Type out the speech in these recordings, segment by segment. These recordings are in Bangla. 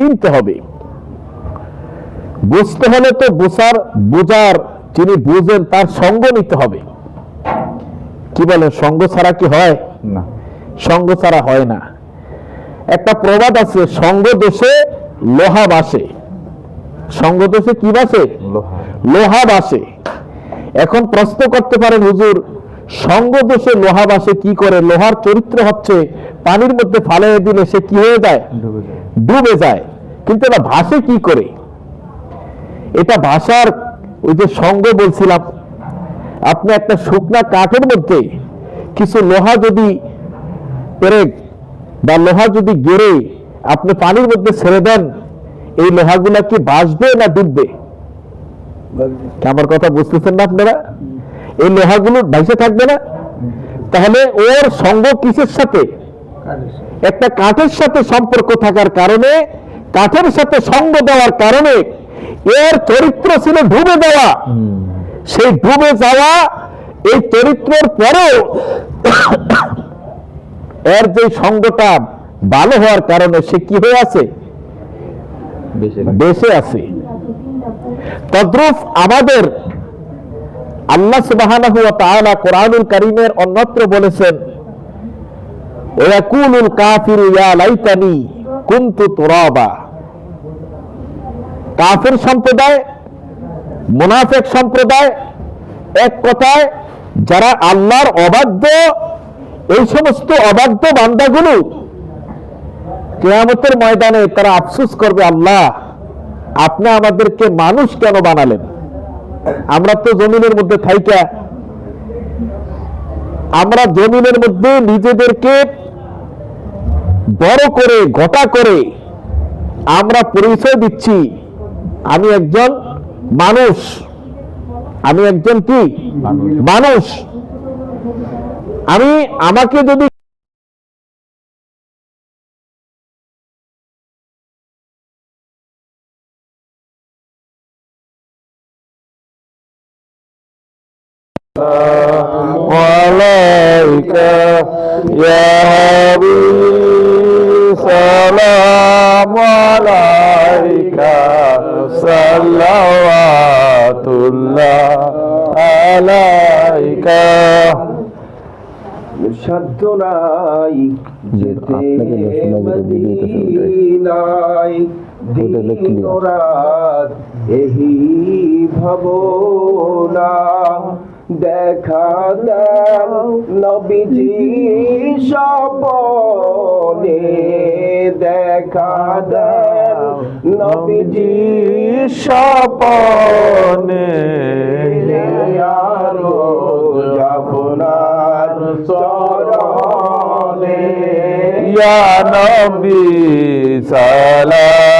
চিনতে হবে। বুঝতে হলে তো বোঝার বোঝার যিনি বুঝেন তার সঙ্গ নিতে হবে। কি বলেন সঙ্গ ছাড়া কি হয়? না। সঙ্গ ছাড়া হয় না। একটা প্রবাদ আছে সঙ্গ দোষে লোহা বাসে। সঙ্গ দোষে কি বাসে? লোহা বাসে। এখন প্রশ্ন করতে পারেন হুজুর সঙ্গ দোষে লোহা বাসে কি করে? লোহার চরিত্র হচ্ছে পানির মধ্যে ফালিয়ে দিলে সে কি হয়ে যায়? ডুবে যায়। কিন্তু এটা ভাসে কি করে? এটা ভাষার ওই যে সঙ্গ বলছিলাম। আপনি একটা শুকনা কাঠের মধ্যে কিছু লোহা যদি পেরেক বা লোহা যদি গেড়ে আপনি পানির মধ্যে ছেড়ে দেন এই লোহাগুলা কি ভাসবে না ডুববে? আমার কথা বুঝতেছেন না আপনারা? এই লোহাগুলো ভাইসে থাকবে না? তাহলে ওর সঙ্গ কিসের সাথে? একটা কাঠের সাথে সম্পর্ক থাকার কারণে কাঠের সাথে সঙ্গ দেওয়ার কারণে এর চরিত্র ছিল ডুবে দেওয়া সেই ডুবে যাওয়া এই চরিত্রের পরেও এর যে সঙ্গটা ভালো হওয়ার কারণে সে কি হয়ে আছে? বেঁচে আছে। তদ্রুপ আমাদের আল্লাহ তাআলা কোরআনুল কারীমের অন্যত্র বলেছেন ওয়াকুলুল ইয়া লাইতানি কুনতু তুরাবা কাফির সম্প্রদায়, মুনাফিক সম্প্রদায়, এক কথায় যারা আল্লাহর অবাধ্য, এই সমস্ত অবাধ্য বান্দাগুলো কেয়ামতের ময়দানে তারা আফসোস করবে, আল্লাহ, আপনি আমাদেরকে মানুষ কেন বানালেন? আমরা তো জমিনের মধ্যে থাইকা আমরা জমিনের মধ্যে নিজেদেরকে বড় করে ঘটা করে আমরা পরিচয় দিচ্ছি। আমি একজন মানুষ। আমি একজন কি? মানুষ। মানুষ। আমি আমাকে যদি عليك يا حبيب سلام عليك صلوات الله عليك সাধ্য নাই যেতে আপনাকে দর্শনা করে ভিডিওতে শুনতে। মদিনায় হোটেলে দিন clear। রাত এহি ভাবনা দেখা দেন নবীজি সপনে দেখা দেন নবীজি সপনে আপনার চরণে। ইয়া নবী সালাম।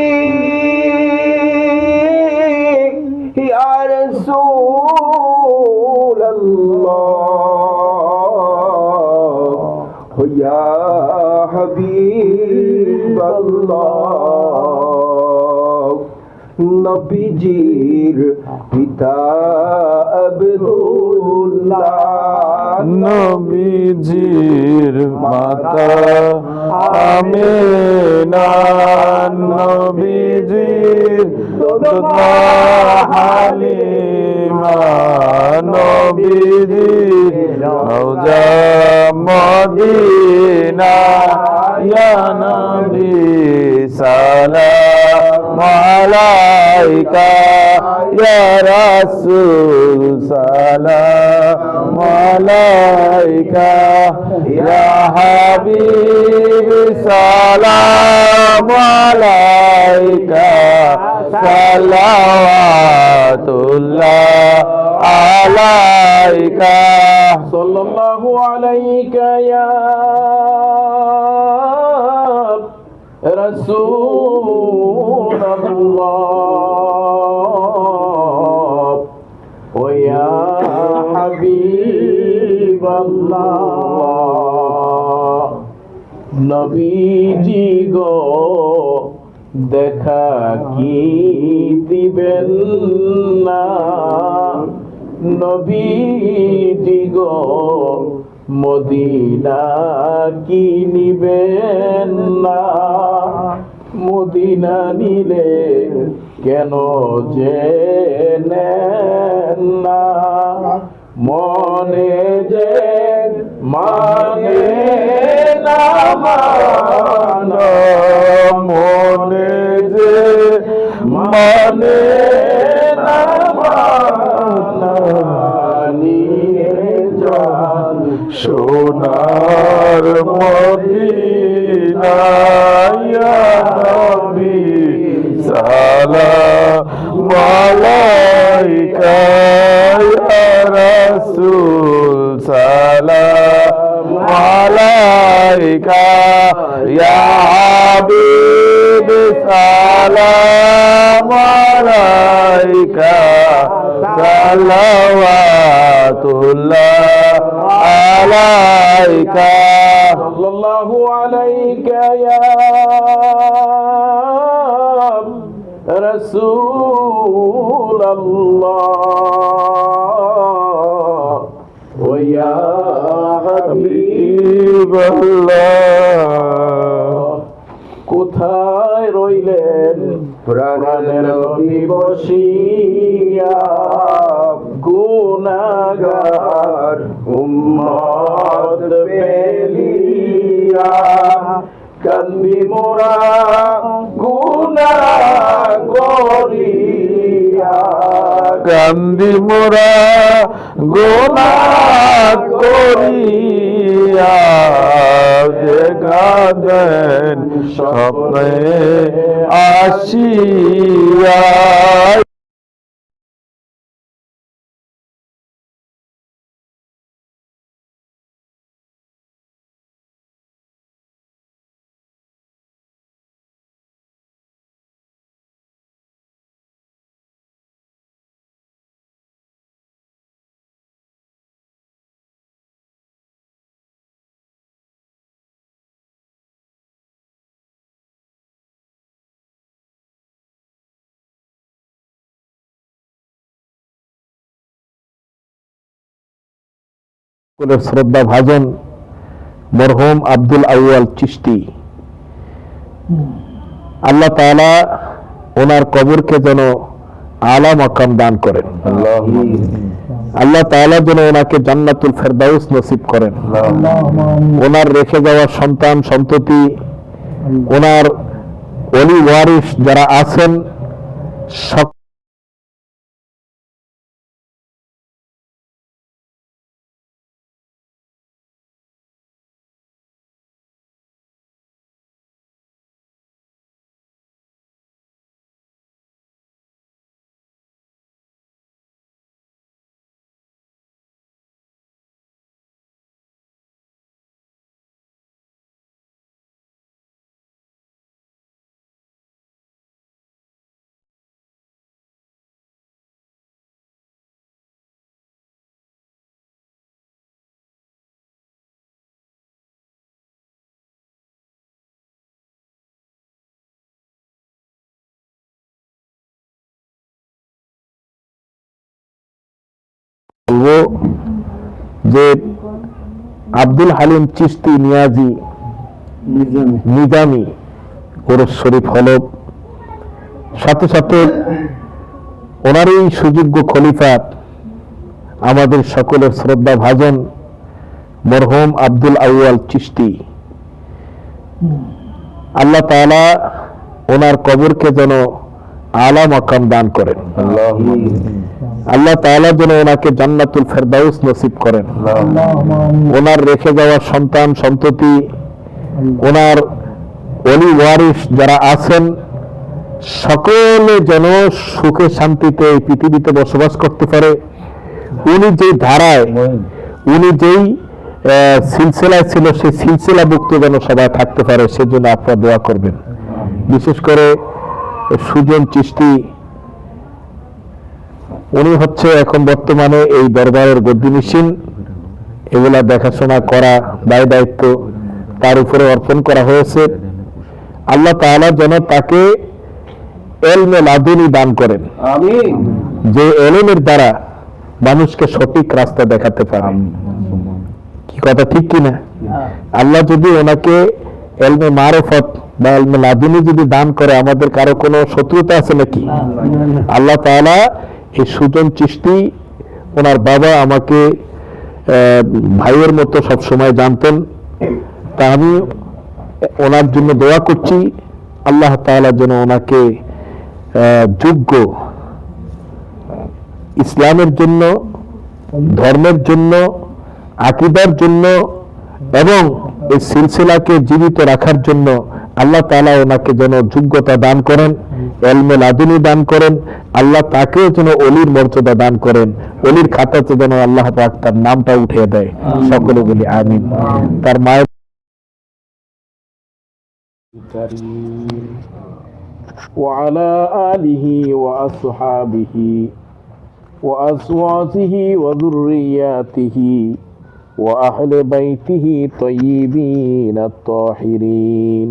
নবীজির পিতা আব্দুল্লাহ। নবীজির মাতা আমিনা। নবীজির দুধমা হালিমা নবীজির রওজা মদিনা, ইয়া নবী সালাম আলাইকা, ইয়া রাসূল সালাম আলাইকা, ইয়া হাবিব সালাম আলাইকা, সালাওয়াতুল্লাহ। আলাইকা সাল্লাল্লাহু আলাইকা ইয়া রাসূলুল্লাহ ওয়া ইয়া হাবিবাল্লাহ নবীজি গো দেখা কি দিবেন না? নবী গো, মদিনা কি নিবেন না? মদিনা নিলে কেন যে না? মনে যে মানে না মান মনে যে মানে না মান সোনার মদিনা ইয়া নবী সালাম بك يا حبيب سلام عليك. صلوات الله عليك. صلى الله عليك يا رسول الله. কোথায় রইলেন? প্রাণের বসিয়া গুনাগার উম্মত পেলিয়া কান্দি মোরা গুনা করিয়া কান্দি মোরা গোনা করিয়া দেখা দেন স্বপ্নে আসিয়া সকলের শ্রদ্ধা ভাজন মরহুম আব্দুল আউয়াল চিশতি। আল্লাহ তাআলা ওনার কবরকে যেন আলা মাকাম দান করেন। আল্লাহ তাআলা যেন ওনাকে জান্নাতুল ফেরদাউস নসিব করেন। ওনার রেখে যাওয়া সন্তান, সন্ততি, ওনার অলি ওয়ারিস যারা আছেন, সক বলব যে আব্দুল হালিম চিস্তি নিয়াজি নিজামি। ওরফ শরীফ হলব সাথে সাথে ওনারই সুযোগ্য খলিফা আমাদের সকলের শ্রদ্ধা ভাজন মরহুম আব্দুল আউয়াল চিস্তি আল্লাহ তাআলা ওনার কবরকে যেন আলা মাকাম দান করেন। আল্লাহ তাআলা যেন ওনাকে জান্নাতুল ফেরদাউস নসিব করেন। ওনার রেখে যাওয়া সন্তান, সন্ততি, ওনার অলি ওয়ারিস যারা আছেন, সকলে যেন সুখে শান্তিতে এই পৃথিবীতে বসবাস করতে পারে। উনি যেই ধারায়, উনি যেই সিলসিলায় ছিল, সেই সিলসিলা মুক্ত যেন সবাই থাকতে পারে, সেজন্য আপনারা দোয়া করবেন। বিশেষ করে সুজন চিস্তি উনি হচ্ছে এখন বর্তমানে এই দরবারের গদ্দিনিসীন এগুলা দেখাশোনা করা দায় দায়িত্ব তার উপরে অর্পণ করা হয়েছে। আল্লাহ তাআলা যেন তাকে এলমে লাদুনি দান করেন। যে এলেমের দ্বারা মানুষকে সঠিক রাস্তা দেখাতে পারেন কি কথা ঠিক কিনা আল্লাহ যদি ওনাকে এলমে মারফত বা এলমে লাদুনি যদি দান করে আমাদের কারও কোনো শত্রুতা আছে নাকি? আল্লাহ তাআলা এই সুজন চিষ্টি ওনার বাবা আমাকে ভাইয়ের মতো সব সময় জানতেন। তা আমি ওনার জন্য দোয়া করছি। আল্লাহ তাআলা যেন ওনাকে যোগ্য ইসলামের জন্য, ধর্মের জন্য, আকিদার জন্য এবং এই সিলসিলাকে জীবিত রাখার জন্য আল্লাহ তাআলা ওনাকে যেন যোগ্যতা দান করেন এলমে লাদুনি দান করেন আল্লাহ তাকেও যেন অলির মর্যাদা দান করেন অলির খাতাতে যেন আল্লাহ পাক তার নামটা উঠিয়ে দেয় সকলে বলি আমিন তার মায়ের وعلى آله وأصحابه وأزواجه وذرياته وأهل بيته طيبين الطاهرين.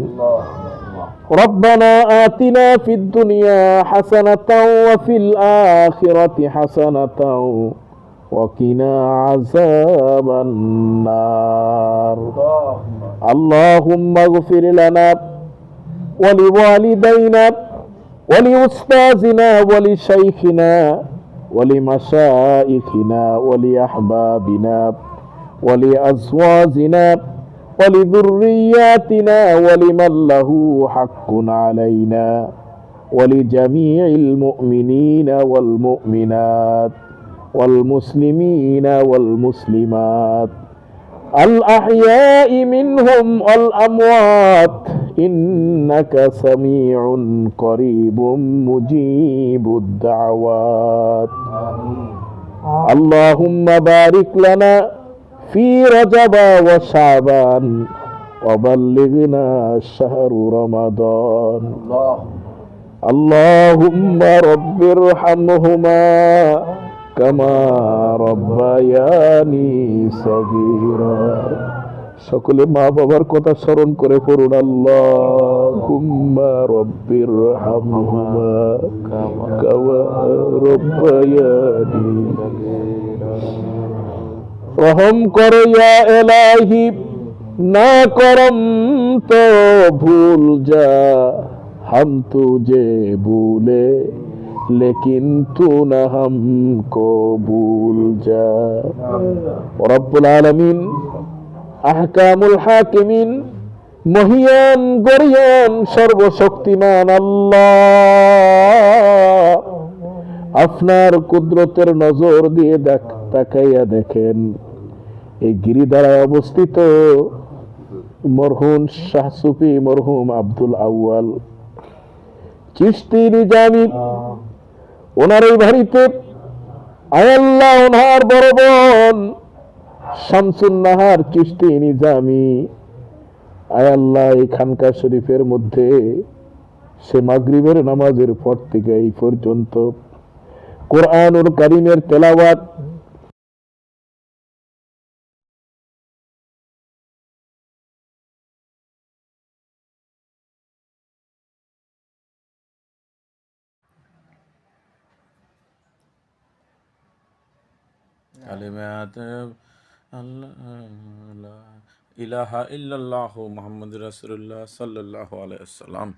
ربنا آتنا في الدنيا حسنة وفي الآخرة حسنة وقنا عذاب النار. اللهم اغفر لنا ولوالدينا ولأستاذنا ولشيخنا ولمشائخنا ولأحبابنا. ولأزواجنا ولذرياتنا ولمن له حق علينا ولجميع المؤمنين والمؤمنات والمسلمين والمسلمات الأحياء منهم والأموات إنك سميع قريب مجيب الدعوات اللهم بارك لنا في رجب وشعبان وبلغنا شهر رمضان اللهم رب ارحمهما كما ربياني صغيرا সকলে মা বাবার কথা স্মরণ করে পড়ুন আল্লাহুম্মা রব্বির হামহুমা কামা রব্বায়ানি রহম করো এলাহি না করম তো ভুল যা হাম তুজে ভুলে লেকিন তু না হাম কো ভুল যা। রব্বুল আলমিন আহকামুল হাকিমিন মহিয়ান গরিয়ান সর্বশক্তিমান আল্লাহ। আপনার কুদরতের নজর দিয়ে তাকাইয়া দেখেন। এই গিরিধারায় অবস্থিত মরহুম শাহ সুফি, মরহুম আব্দুল আউয়াল। চিস্তি নিজামি ওনার এই বাড়িতে আয়াল্লাহ ওনার বড় বোন শামসুন নাহার চিস্তি নিজামি আয়াল্লাহ এই শরীফের মধ্যে সে মাগরিবের নামাজের পর থেকে এই পর্যন্ত কোরআনুল কারিমের তেলাওয়াত কালিমাত আল্লাহ ইলাহা ইল্লাল্লাহু মুহাম্মাদুর রাসূলুল্লাহ সাল্লাল্লাহু আলাইহি ওয়াসাল্লাম